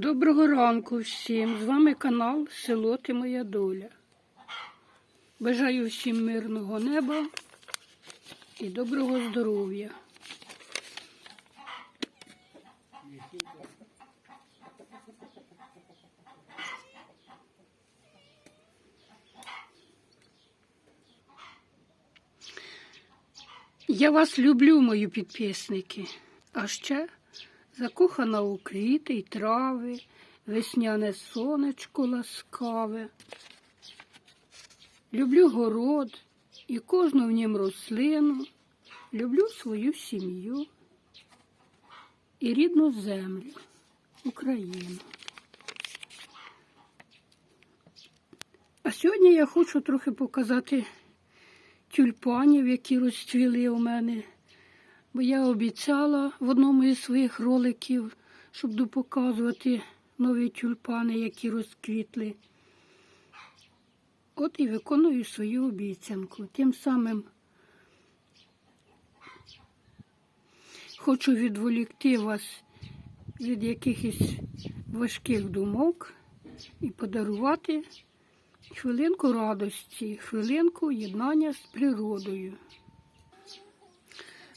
Доброго ранку всім! З вами канал Село Ти Моя Доля. Бажаю всім мирного неба і доброго здоров'я. Я вас люблю, мої підписники. А ще закохана у квіти й трави, весняне сонечко ласкаве. Люблю город і кожну в нім рослину, люблю свою сім'ю і рідну землю, Україну. А сьогодні я хочу трохи показати тюльпанів, які розцвіли у мене. Бо я обіцяла в одному із своїх роликів, щоб допоказувати нові тюльпани, які розквітли. От і виконую свою обіцянку. Тим самим хочу відволікти вас від якихось важких думок і подарувати хвилинку радості, хвилинку єднання з природою.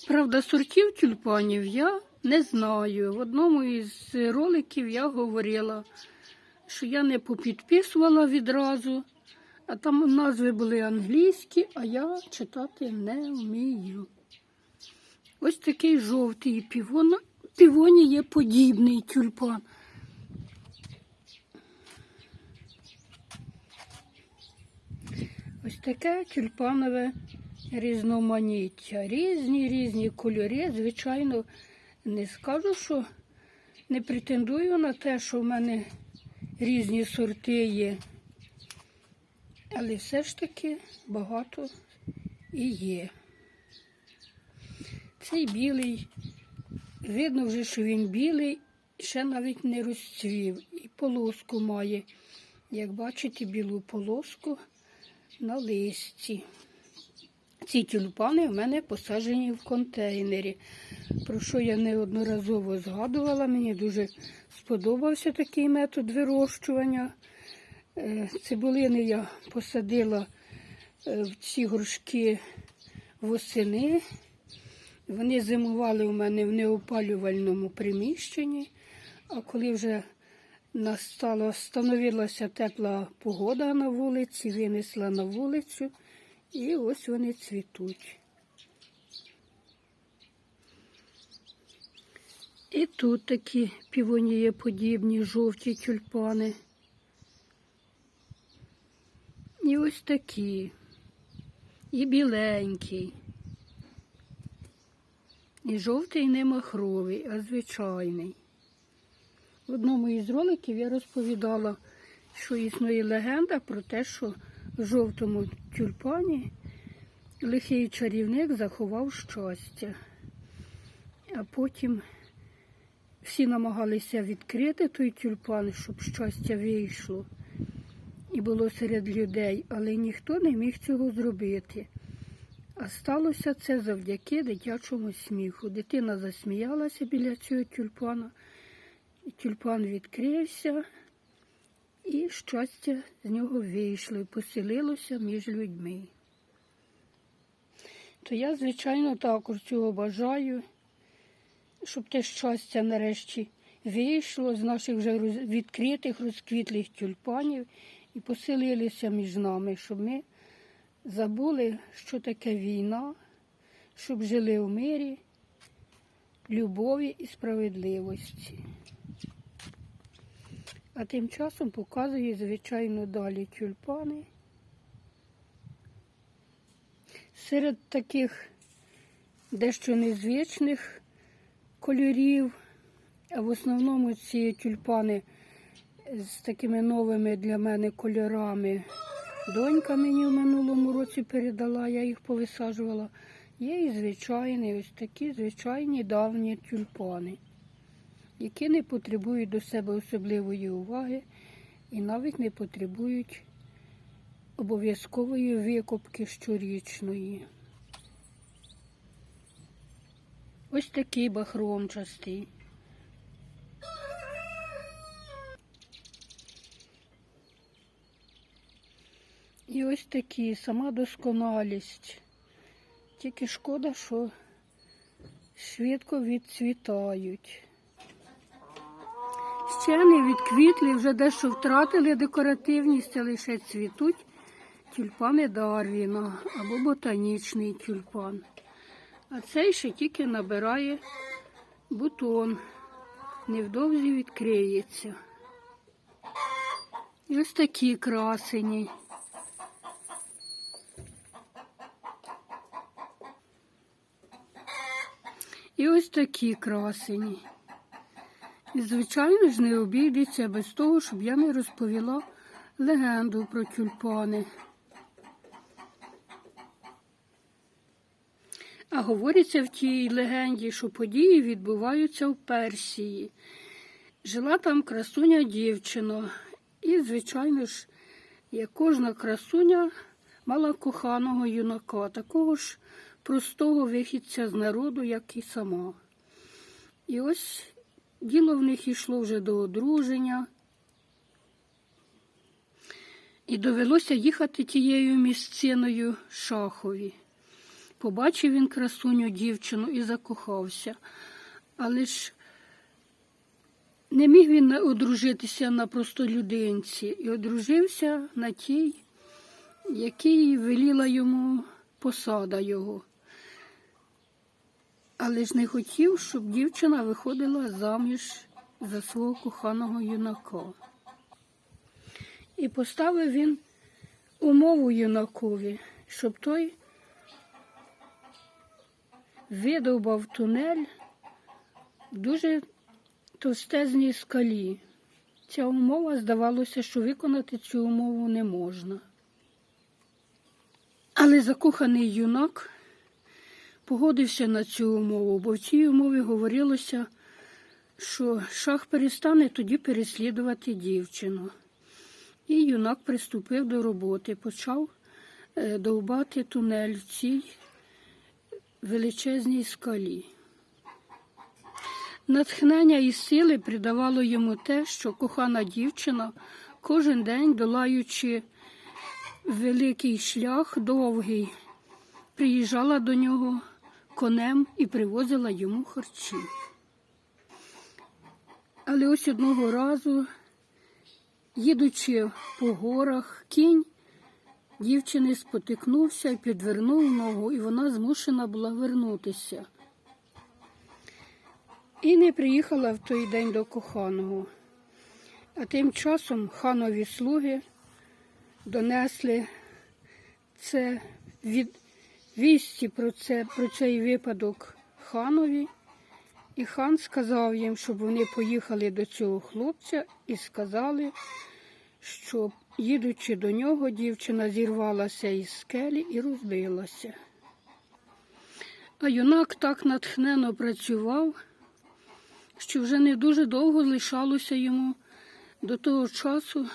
Правда, сортів тюльпанів я не знаю. В одному із роликів я говорила, що я не попідписувала відразу, а там назви були англійські, а я читати не вмію. Ось такий жовтий півон, півоні є подібний тюльпан. Ось таке тюльпанове різноманіття. Різні різні кольори. Звичайно, не скажу, що не претендую на те, що в мене різні сорти є. Але все ж таки багато і є. Цей білий, видно вже, що він білий, ще навіть не розцвів. І полоску має. Як бачите, білу полоску на листі. Ці тюльпани в мене посаджені в контейнері, про що я неодноразово згадувала. Мені дуже сподобався такий метод вирощування. Е, Цибулини я посадила е, в ці горшки восени. Вони зимували у мене в неопалювальному приміщенні, а коли вже настала, встановилася тепла погода на вулиці, винесла на вулицю. І ось вони цвітуть. І тут такі півонієподібні жовті тюльпани. І ось такі. І біленький. І жовтий не махровий, а звичайний. В одному із роликів я розповідала, що існує легенда про те, що жовтому тюльпані лихий чарівник заховав щастя. А потім всі намагалися відкрити той тюльпан, щоб щастя вийшло і було серед людей, але ніхто не міг цього зробити. А сталося це завдяки дитячому сміху. Дитина засміялася біля цього тюльпана, і тюльпан відкрився. І щастя з нього вийшло і поселилося між людьми. То я, звичайно, також цього бажаю, щоб те щастя нарешті вийшло з наших вже відкритих, розквітлих тюльпанів і поселилися між нами, щоб ми забули, що таке війна, щоб жили в мирі, любові і справедливості. А тим часом показую, звичайно, далі тюльпани. Серед таких дещо незвичних кольорів, а в основному ці тюльпани з такими новими для мене кольорами. Донька мені в минулому році передала, я їх повисаджувала. Є і звичайні, ось такі звичайні давні тюльпани які не потребують до себе особливої уваги і навіть не потребують обов'язкової викопки щорічної. Ось такий бахромчастий. І ось такі сама досконалість. Тільки шкода, що швидко відцвітають. Ще відквітлі, вже дещо втратили декоративність, а лише цвітуть тюльпани Дарвіна або ботанічний тюльпан. А цей ще тільки набирає бутон, невдовзі відкриється. І ось такі красені. І ось такі красені. І, звичайно ж, не обійдеться без того, щоб я не розповіла легенду про тюльпани. А говориться в тій легенді, що події відбуваються в Персії. Жила там красуня дівчина. І, звичайно ж, як кожна красуня мала коханого юнака, такого ж простого вихідця з народу, як і сама. І ось діло в них йшло вже до одруження. І довелося їхати тією місциною шахові. Побачив він красуню дівчину і закохався. Але ж не міг він одружитися на простолюдинці і одружився на тій, якій веліла йому посада його. Але ж не хотів, щоб дівчина виходила заміж за свого коханого юнака. І поставив він умову юнакові, щоб той видовбав тунель в дуже товстезній скалі. Ця умова здавалося, що виконати цю умову не можна. Але закоханий юнак погодився на цю умову, бо в цій умові говорилося, що шах перестане тоді переслідувати дівчину. І юнак приступив до роботи, почав е, довбати тунель в цій величезній скалі. Натхнення і сили придавало йому те, що кохана дівчина кожен день, долаючи великий шлях довгий, приїжджала до нього конем і привозила йому харчі. Але ось одного разу, їдучи по горах, кінь дівчини спотикнувся і підвернув ногу, і вона змушена була вернутися. І не приїхала в той день до коханого. А тим часом ханові слуги донесли це від вісті про, це, про цей випадок ханові. І хан сказав їм, щоб вони поїхали до цього хлопця і сказали, що, їдучи до нього, дівчина зірвалася із скелі і розбилася. А юнак так натхнено працював, що вже не дуже довго лишалося йому до того часу,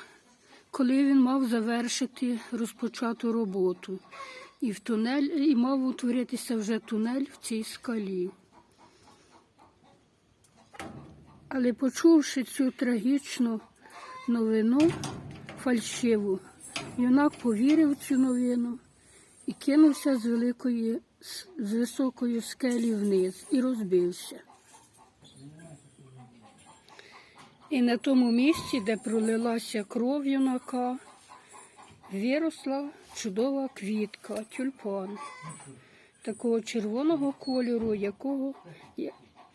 коли він мав завершити розпочату роботу. І в тунель, і мав утворитися вже тунель в цій скалі. Але почувши цю трагічну новину фальшиву, юнак повірив в цю новину і кинувся з великої, з високої скелі вниз і розбився. І на тому місці, де пролилася кров юнака, виросла чудова квітка, тюльпан, такого червоного кольору, якого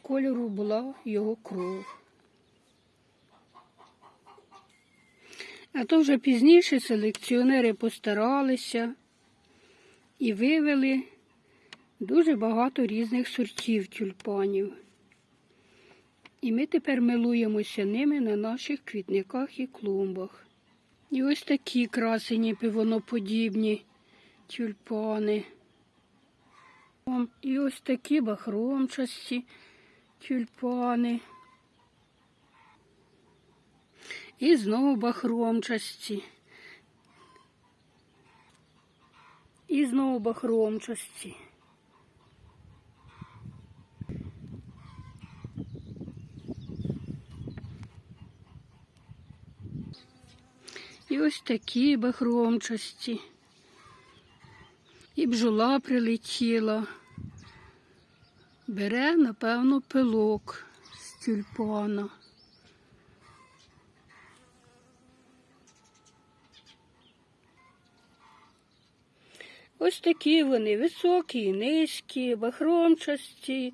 кольору була його кров. А то вже пізніше селекціонери постаралися і вивели дуже багато різних сортів тюльпанів. І ми тепер милуємося ними на наших квітниках і клумбах. І ось такі красені пивоноподібні тюльпани. І ось такі бахромчасті тюльпани. І знову бахромчасті. І знову бахромчасті. Ось такі бахромчасті. І бджола прилетіла. Бере, напевно, пилок з тюльпана. Ось такі вони високі, низькі, бахромчасті,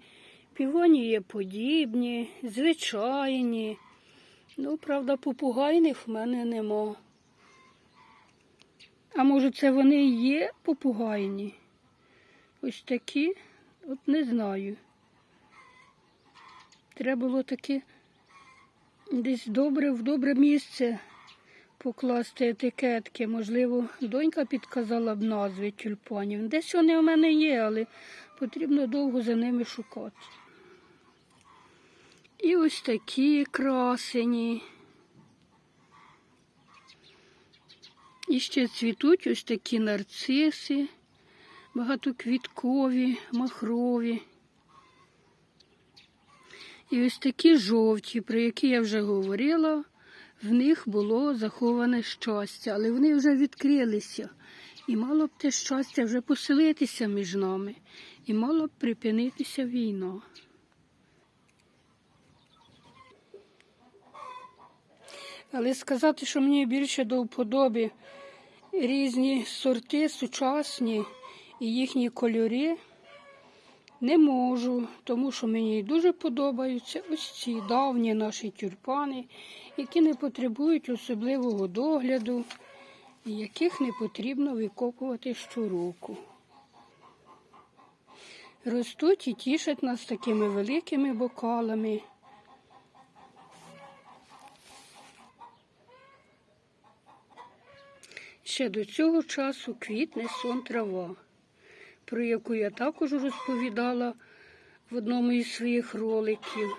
півонії подібні, звичайні. Ну, правда, попугайних в мене нема. А може це вони і є попугайні? Ось такі, от не знаю. Треба було таки десь добре, в добре місце покласти етикетки. Можливо, донька підказала б назви тюльпанів. Десь вони у мене є, але потрібно довго за ними шукати. І ось такі красені. І ще цвітуть ось такі нарциси, багатоквіткові, махрові. І ось такі жовті, про які я вже говорила, в них було заховане щастя, але вони вже відкрилися. І мало б те щастя вже поселитися між нами, і мала б припинитися війна. Але сказати, що мені більше до вподоби різні сорти сучасні і їхні кольори не можу, тому що мені дуже подобаються ось ці давні наші тюльпани, які не потребують особливого догляду і яких не потрібно викопувати щороку. Ростуть і тішать нас такими великими бокалами. Ще до цього часу квітне сон трава, про яку я також розповідала в одному із своїх роликів.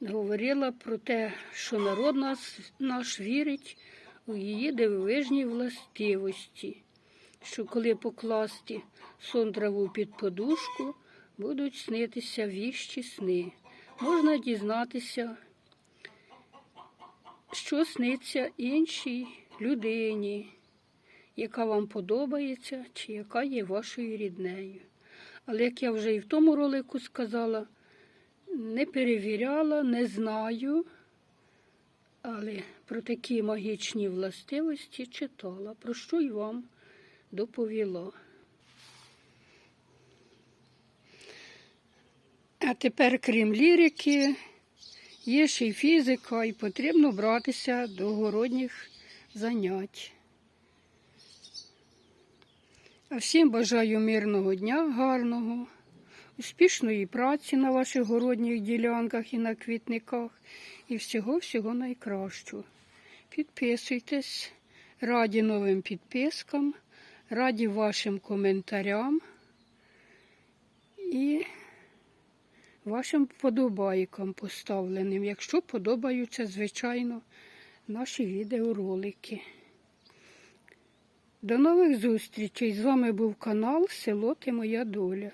Говорила про те, що народ нас, наш вірить у її дивовижні властивості, що коли покласти сон траву під подушку, будуть снитися віщі сни. Можна дізнатися, що сниться іншій людині, яка вам подобається, чи яка є вашою ріднею. Але як я вже і в тому ролику сказала, не перевіряла, не знаю, але про такі магічні властивості читала, про що й вам доповіла. А тепер, крім лірики, є ще й фізика, і потрібно братися до городніх занять. А всім бажаю мирного дня, гарного, успішної праці на ваших городніх ділянках і на квітниках і всього-всього найкращого. Підписуйтесь, раді новим підпискам, раді вашим коментарям і вашим вподобайкам поставленим, якщо подобаються, звичайно, наші відеоролики. До нових зустрічей! З вами був канал Село Ти Моя Доля.